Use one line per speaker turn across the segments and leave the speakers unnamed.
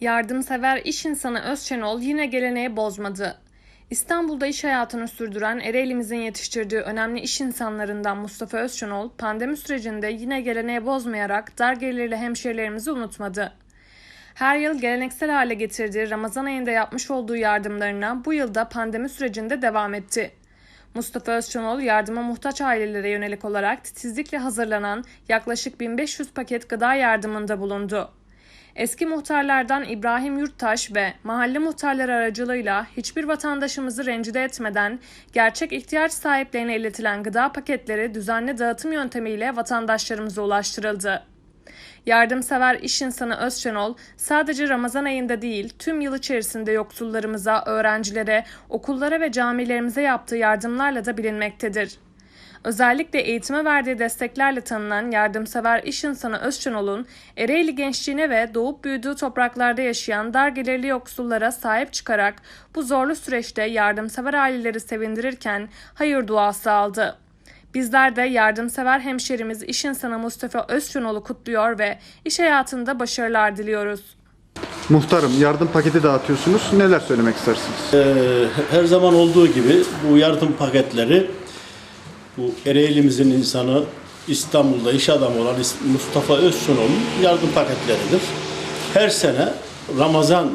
Yardımsever iş insanı Özçenol yine geleneği bozmadı. İstanbul'da iş hayatını sürdüren Ereğli'mizin yetiştirdiği önemli iş insanlarından Mustafa Özçenol, pandemi sürecinde yine geleneği bozmayarak dar gelirli hemşehrilerimizi unutmadı. Her yıl geleneksel hale getirdiği Ramazan ayında yapmış olduğu yardımlarına bu yılda pandemi sürecinde devam etti. Mustafa Özçenol yardıma muhtaç ailelere yönelik olarak titizlikle hazırlanan yaklaşık 1500 paket gıda yardımında bulundu. Eski muhtarlardan İbrahim Yurttaş ve mahalle muhtarları aracılığıyla hiçbir vatandaşımızı rencide etmeden gerçek ihtiyaç sahiplerine iletilen gıda paketleri düzenli dağıtım yöntemiyle vatandaşlarımıza ulaştırıldı. Yardımsever iş insanı Özçenol sadece Ramazan ayında değil tüm yıl içerisinde yoksullarımıza, öğrencilere, okullara ve camilerimize yaptığı yardımlarla da bilinmektedir. Özellikle eğitime verdiği desteklerle tanınan yardımsever iş insanı Özçenol'un Ereğli gençliğine ve doğup büyüdüğü topraklarda yaşayan dar gelirli yoksullara sahip çıkarak bu zorlu süreçte yardımsever aileleri sevindirirken hayır duası aldı. Bizler de yardımsever hemşerimiz iş insanı Mustafa Özçenol'u kutluyor ve iş hayatında başarılar diliyoruz.
Muhtarım yardım paketi dağıtıyorsunuz. Neler söylemek istersiniz?
Ee, her zaman olduğu gibi bu yardım paketleri bu Ereğli'mizin insanı İstanbul'da iş adamı olan Mustafa Özsun'un yardım paketleridir. Her sene Ramazan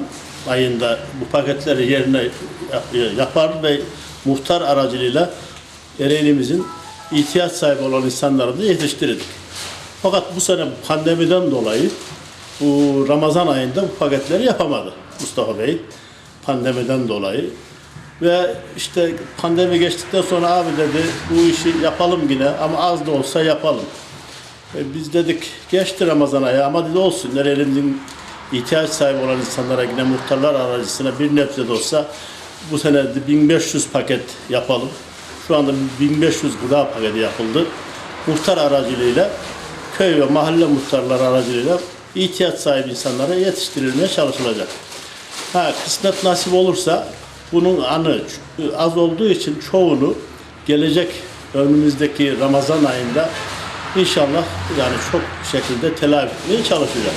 ayında bu paketleri yerine yapar ve muhtar aracılığıyla Ereğli'mizin ihtiyaç sahibi olan insanları da yetiştirirdik. Fakat bu sene pandemiden dolayı bu Ramazan ayında bu paketleri yapamadı Mustafa Bey. Pandemiden dolayı. Ve işte pandemi geçtikten sonra abi dedi bu işi yapalım yine ama az da olsa yapalım. E biz dedik geçti Ramazan ayı ama dedi olsun elimizin ihtiyaç sahibi olan insanlara yine muhtarlar aracısına bir nebze de olsa bu sene de 1500 paket yapalım. Şu anda 1500 gıda paketi yapıldı. Muhtar aracılığıyla köy ve mahalle muhtarları aracılığıyla ihtiyaç sahibi insanlara yetiştirilmeye çalışılacak. Ha kısmet nasip olursa bunun anı az olduğu için çoğunu gelecek önümüzdeki Ramazan ayında inşallah yani çok şekilde telafi etmeye çalışacağız.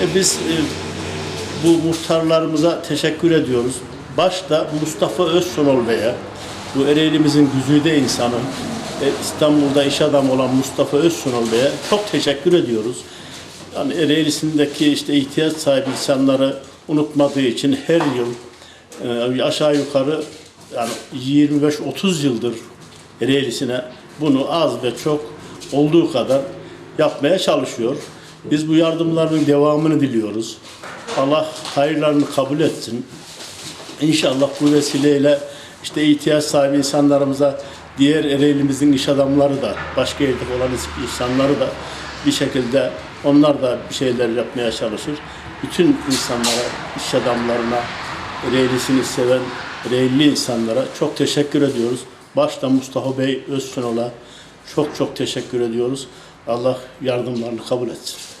E biz e, bu muhtarlarımıza teşekkür ediyoruz. Başta Mustafa Özsonol Bey'e, bu Ereğli'mizin güzide insanı, e, İstanbul'da iş adamı olan Mustafa Özsonol Bey'e çok teşekkür ediyoruz. Yani Ereğli'sindeki işte ihtiyaç sahibi insanları unutmadığı için her yıl e, aşağı yukarı yani 25-30 yıldır Ereğli'sine bunu az ve çok olduğu kadar yapmaya çalışıyor. Biz bu yardımların devamını diliyoruz. Allah hayırlarını kabul etsin. İnşallah bu vesileyle işte ihtiyaç sahibi insanlarımıza diğer Ereğli'mizin iş adamları da başka yerde olan insanları da bir şekilde onlar da bir şeyler yapmaya çalışır. Bütün insanlara, iş adamlarına, Ereğli'sini seven Ereğli insanlara çok teşekkür ediyoruz. Başta Mustafa Bey Özsunol'a çok çok teşekkür ediyoruz. Allah yardımlarını kabul etsin.